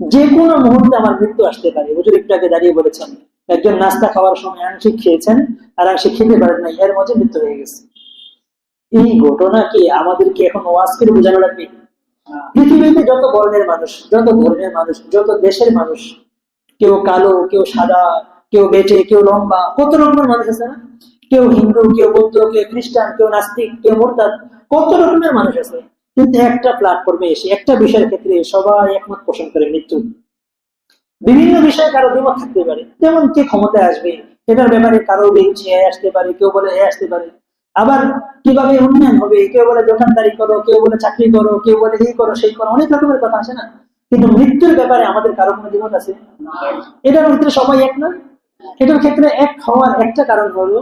যে কোনো মুহূর্তে আমার মৃত্যু আসতে পারে। হুজুর একটু আগে দাঁড়িয়ে বলেছেন, একজন নাস্তা খাওয়ার সময় আংশিক খেয়েছেন আর আংশিক খেতে পারেন নাই, এর মধ্যে মৃত্যু হয়ে গেছে। এই ঘটনা কি আমাদেরকে এখন ওয়াজ করে বোঝানো লাগবে? পৃথিবীতে যত বর্ণের মানুষ, যত ধর্মের মানুষ, যত দেশের মানুষ, কেউ কালো, কেউ সাদা, কেউ বেটে, কেউ লম্বা, কত রকমের মানুষ আছে না? কেউ হিন্দু, কেউ বৌদ্ধ, কেউ খ্রিস্টান, কেউ নাস্তিক, কেউ মোরতাদ, কত রকমের মানুষ আছে? কিন্তু একটা প্ল্যাটফর্মে এসে, একটা বিষয়ের ক্ষেত্রে সবাই একমত পোষণ করে মৃত্যু। বিভিন্ন বিষয়ে কারও দ্বিমত থাকতে পারে। যেমন কে ক্ষমতায় আসবে, এটার ব্যাপারে কারও বেঞ্চি আসতে পারে, কেউ বলে এ আসতে পারে। আবার কীভাবে উন্নয়ন হবে, কেউ বলে দোকানদারি করো, কেউ বলে চাকরি করো, কেউ বলে এই করো, সেই করো, অনেক রকমের কথা আছে না? কিন্তু মৃত্যুর ব্যাপারে আমাদের কারও কোনো দ্বিমত আছে? এটার ক্ষেত্রে সবাই এক না? এটার ক্ষেত্রে এক হওয়ার একটা কারণ হলো,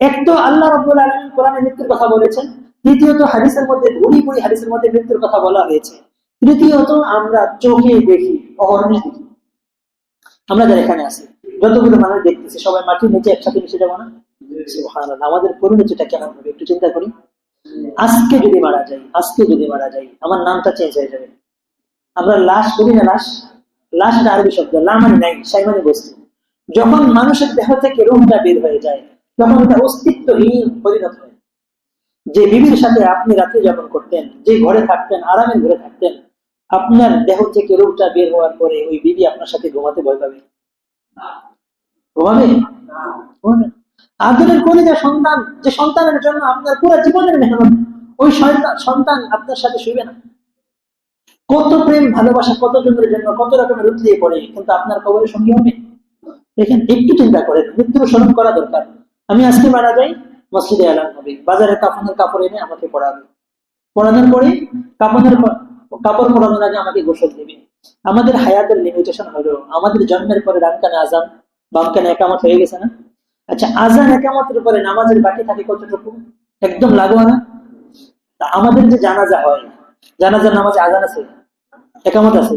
এক তো আল্লাহ রব্বুল আলমী কোরআনে মৃত্যুর কথা বলেছেন। দ্বিতীয়ত হাদিসের মধ্যে ভুড়ি ভুড়ি হাদিসের মধ্যে মৃত্যুর কথা বলা হয়েছে। তৃতীয়ত আমরা চোখে দেখি অহরণে দেখি। আমরা যারা এখানে আছি, যতগুলো মানুষ দেখতেছি, সবাই মাটির নিচে একসাথে মিশে যাব না? আমাদের পরিণতিটা কেমন হবে, একটু চিন্তা করি। আজকে যদি মারা যাই, আজকে যদি মারা যাই, আমার নামটা চেঞ্জ হয়ে যাবে। আমরা লাশ বলি না লাশ? লাশটা আরবি শব্দ লা মানে নাই, সাই মানে বস্তু। যখন মানুষের দেহ থেকে রুমটা বের হয়ে যায়, তখন এটা অস্তিত্বহীন পরিণত হয়। যে বিবির সাথে আপনি রাত্রি যাপন করতেন, যে ঘরে থাকতেন আরামের ঘরে থাকতেন, আপনার দেহ থেকে রোগটা বের হওয়ার পরে ওই বিবি আপনার সাথে ঘুমাতে ভয় পাবে? ঘুমাবে? আদরের কলিজা সন্তান, যে সন্তানের জন্য আপনার পুরো জীবনের মেহনত, ওই সন্তান- সন্তান আপনার সাথে শুইবে না। কত প্রেম, ভালোবাসা, কত জনের জন্য কত রকমের উতলিয়ে পড়ে, কিন্তু আপনার কবরের সঙ্গী হবে? দেখেন, একটু চিন্তা করেন মৃত্যু স্মরণ করা দরকার। আমি আজকে মারা যাই মসজিদে এলান হবে। বাজারে কাপড়ের কাপড় এনে আমাকে পড়াবে পড়ানোর পরে কাপড়ের কাপড় পরানোর আগে আমাকে গোসল দেবে। আমাদের হায়াতের লিমিটেশন হলো, আমাদের জন্মের পরে ডানকানে আজান, বাম কানে একামত হয়ে গেছে না? আচ্ছা আজান, একামতের পরে নামাজের বাকি থাকে কতটুকু? একদম লাগোয়া না? আমাদের যে জানাজা হয়, জানাজার নামাজে আজান আছে, একামত আছে।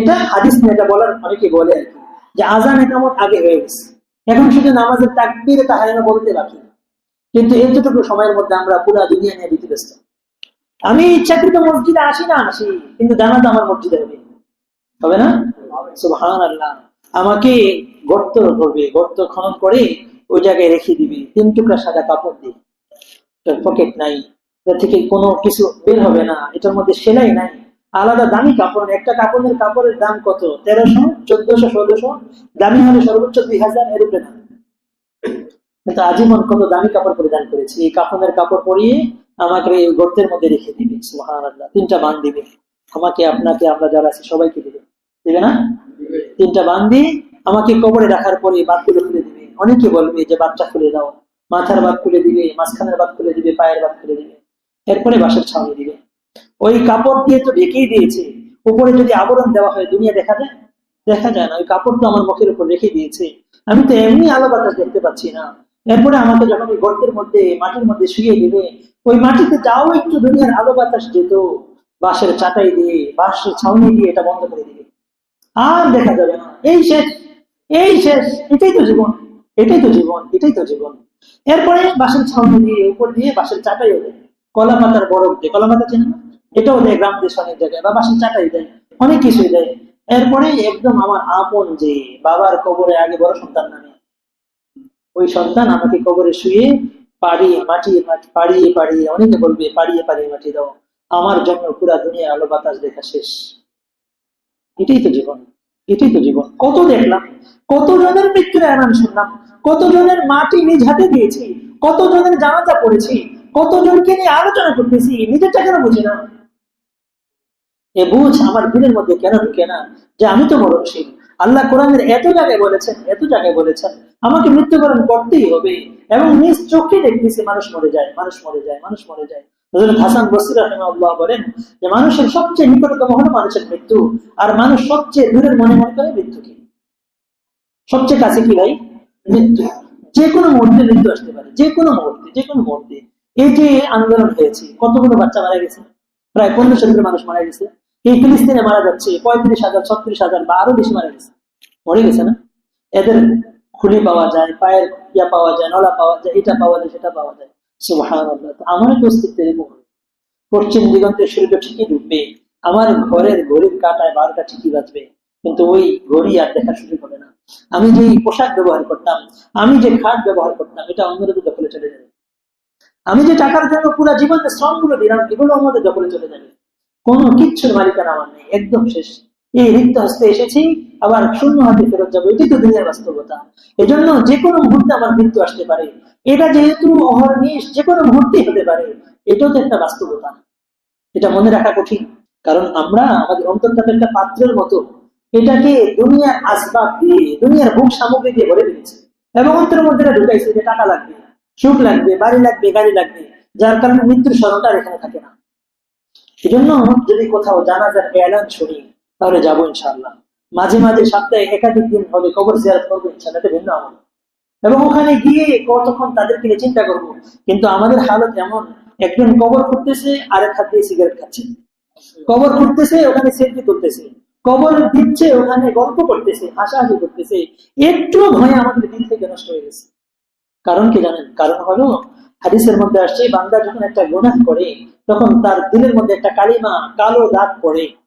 এটা হাদিস নিয়ে এটা বলার অনেকে বলে আর কি, যে আজান, একামত আগে হয়ে গেছে। এখন শুধু নামাজের তাকবীর তাহারিমা বলতে বাকি। কিন্তু এতটুকু সময়ের মধ্যে আমরা পুরা দুনিয়া নিয়ে ব্যস্ত আমি ইচ্ছাকৃত মসজিদে আসি না, আসি, কিন্তু জানাজা আমার মসজিদে হবে। হবে না? সুবহান আল্লাহ আমাকে গর্ত করবে, গর্ত খনন করে ওই জায়গায় রেখে দিবে, তিন টুকরা সাদা কাপড় দিয়ে। পকেট নাই এর থেকে কোনো কিছু বের হবে না, এটার মধ্যে সেলাই নাই। আলাদা দামি কাপড় একটা কাপড়ের কাপড়ের দাম কত? তেরোশো, চোদ্দশো, ষোলোশো, দামি হলে সর্বোচ্চ দুই হাজার এর কিন্তু আজীবন কত দামি কাপড় পরিধান করেছি। এই কাপড়ের কাপড় পরিয়ে আমাকে এই গর্তের মধ্যে রেখে দিবে সুবহানাল্লাহ। তিনটা বান দিবে। আমাকে আপনাকে আমরা যারা আছি সবাইকে দিবে। দিবে না? তিনটা বান দিয়ে আমাকে কবরে রাখার পরে বাতগুলো খুলে দিবে। অনেকে বলবে যে বাচ্চা খুলে দাও। মাথার বাদ খুলে দিবে মাঝখানের বাদ খুলে দিবে পায়ের বাদ খুলে দিবে। এরপরে বাসের ছাউনি দিবে। ওই কাপড় দিয়ে তো ঢেকেই দিয়েছে। উপরে যদি আবরণ দেওয়া হয় দুনিয়া দেখা যায়? দেখা যায় না। ওই কাপড় তো আমার মুখের উপর রেখে দিয়েছে। আমি তো এমনি আলো বাতাস দেখতে পাচ্ছি না। এরপরে আমাকে যখন ওই গর্তের মধ্যে, মাটির মধ্যে শুয়ে দিবে, ওই মাটিতে যাও, একটু দুনিয়ার আলো বাতাস যেত, বাঁশের চাটাই দিয়ে, বাঁশের ছাউনি দিয়ে এটা বন্ধ করে দিবে। আর দেখা যাবে না। এই শেষ এই শেষ, এটাই তো জীবন, এটাই তো জীবন, এটাই তো জীবন। এরপরে বাঁশের ছাউনি দিয়ে, উপর দিয়ে বাঁশের চাটাইও দেয়। কলা পাতার বরফ দেয় কলা পাতা চেনে এটাও দেয় গ্রাম দেশ অনেক জায়গায়, বা বাঁশের চাটাই দেয়, অনেক কিছুই দেয়। এরপরে একদম আমার আপন যে বাবার কবরে আগে বড় সন্তান নামে ওই সন্তান আমাকে কবরে শুয়ে পাড়িয়ে মাটি মাটি- পাড়িয়ে পাড়িয়ে, অনেকে বলবে পাড়িয়ে পাড়িয়ে মাটি দাও। আমার জন্য পুরা দুনিয়া আলো বাতাস দেখা শেষ। এটাই তো জীবন। এটাই তো জীবন। কত দেখলাম, কত জনের মৃত্যুর এমন শুনলাম, কত জনের মাটি নিজ হাতে দিয়েছি, কত জনের জানাজা পড়েছি, কত জনকে নিয়ে আলোচনা করতেছি, নিজেরটা কেন বুঝি না? এ বুঝ আমার দিনের মধ্যে কেন ঢুকে না যে আমি তো মরণশীল? আল্লাহ কোরআনের এত জায়গায় বলেছেন, এত জায়গায় বলেছেন, আমাকে মৃত্যুবরণ করতেই হবে এবং নিজ চোখে দেখতেছি মানুষ মরে যায়, মানুষ মরে যায়, মানুষ মরে যায়। হাসান বসরি বলেন যে, মানুষের সবচেয়ে নিকটতম হলো মানুষের মৃত্যু, আর মানুষ সবচেয়ে দূরের মনে মনে করে সবচেয়ে কাছে কি ভাই? মৃত্যু। যে কোনো মুহূর্তে মৃত্যু আসতে পারে, যে কোনো মুহূর্তে, যে কোনো মুহূর্তে। এই যে আন্দোলন হয়েছে, কতগুলো বাচ্চা মারা গেছে? প্রায় পনেরোশো থেকে মানুষ মারা গেছে। এই ফিলিস্তিনে মারা যাচ্ছে, পঁয়ত্রিশ হাজার, ছত্রিশ হাজার বা আরও বেশি মারা গেছে। মরে গেছে না? এদের খুলি পাওয়া যায়, পায়ের ইয়া পাওয়া যায়, নলা পাওয়া যায় এটা পাওয়া যায়, সেটা পাওয়া যায়। আমার তো অস্তিত্ব এরকম পশ্চিম দিগন্তের সূর্য ঠিকই ডুববে। আমার ঘরের ঘড়ির কাটায় বারোটা ঠিকই বাজবে। কিন্তু ওই ঘড়ি আর দেখার সুযোগ হবে না। আমি যে পোশাক ব্যবহার করতাম, আমি যে খাট ব্যবহার করতাম, এটা অন্যদের দখলে চলে যাবে। আমি যে টাকার জন্য পুরো জীবনে শ্রমগুলো দিলাম, এগুলো আমাদের দখলে চলে যাবে। কোনো কিচ্ছুর মালিকানা আমার নেই। একদম শেষ। এই রিক্ত হস্তে এসেছি, আবার শূন্য হাতে ফেরত যাব, এটাই তো দুনিয়ার বাস্তবতা। এজন্য যে কোনো মুহূর্তে আমার মৃত্যু আসতে পারে। এটা যেহেতু অহর্নিশ যে কোনো মুহূর্তেই হতে পারে। এটাও তো একটা বাস্তবতা। এটা মনে রাখা কঠিন। কারণ আমরা আমাদের অন্তর্টাকে একটা পাত্রের মতো এটাকে দুনিয়ার আসবাব দিয়ে দুনিয়ার ভোগ সামগ্রী দিয়ে ভরে দিয়েছে এবং অন্তরের মধ্যে এটা ঢুকাইছে যে টাকা লাগবে, সুখ লাগবে, বাড়ি লাগবে, গাড়ি লাগবে। যার কারণে মৃত্যুর স্মরণটা এখানে থাকে না। এই জন্য যদি কোথাও জানাজার এলান শুনি তাহলে যাব ইনশাআল্লাহ। মাঝে মাঝে সপ্তাহে একাধিক দিন হবে কবর জিয়ারত করব ইনশাআল্লাহ, এটা ভিন্ন আমল। এবং ওখানে গিয়ে কতক্ষণ তাদেরকে নিয়ে চিন্তা করব? কিন্তু আমাদের হালত এমন, একজন কবর করতেছে আরেক হাত দিয়ে সিগারেট খাচ্ছে। কবর করতেছে ওখানে সেলফি তুলতেছে। কবর দিচ্ছে, ওখানে গল্প করতেছে, হাসাহাসি করতেছে। একটু ভয় আমাদের দিন থেকে নষ্ট হয়ে গেছে। কারণ কি জানেন? কারণ হলো, হাদিসের মধ্যে আসছে, বান্দা যখন একটা গুনাহ করে, তখন তার দিলের মধ্যে একটা কালিমা, কালো দাগ পড়ে।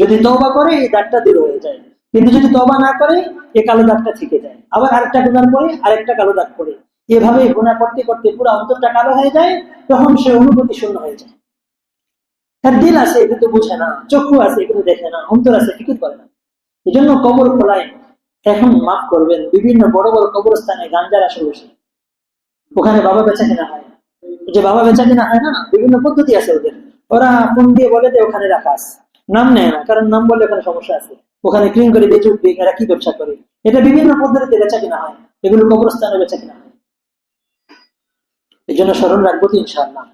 যদি তবা করে, এই দাগটা দূর হয়ে যায়। কিন্তু যদি তবা না করে, এই কালো দাগটা থেকে যায়। আবার আরেকটা গুনার পরে, আরেকটা কালো দাগ পড়ে। এভাবে গুণা করতে করতে পুরো অন্তরটা কালো হয়ে যায়, তখন সে অনুভূতি শূন্য হয়ে যায়। তার দিল আছে কিন্তু বুঝে না, চক্ষু আছে কিন্তু দেখে না, অন্তর আছে, ফিকির করে না। এই জন্য কবর খোলায়। এখন মাফ করবেন, বিভিন্ন বড় বড় কবরস্থানে গাঞ্জার আসে বসে। ওখানে বাবা বেচা কিনা হয়। যে বাবা বেচা কিনা হয় না, বিভিন্ন পদ্ধতি আছে ওদের। ওরা ফোন দিয়ে বলে যে ওখানে রাখা আছে। নাম নেয় না, কারণ নাম বললে ওখানে সমস্যা আছে। ওখানে ক্লিন করে বেঁচে উঠবে, এরা কি ব্যবসা করে? এটা বিভিন্ন পদ্ধতিতে বেচা কিনা হয়, এগুলো কবরস্থানে বেচা কিনা হয়। এই জন্য স্মরণ রাখব তো ইনশাআল্লাহ।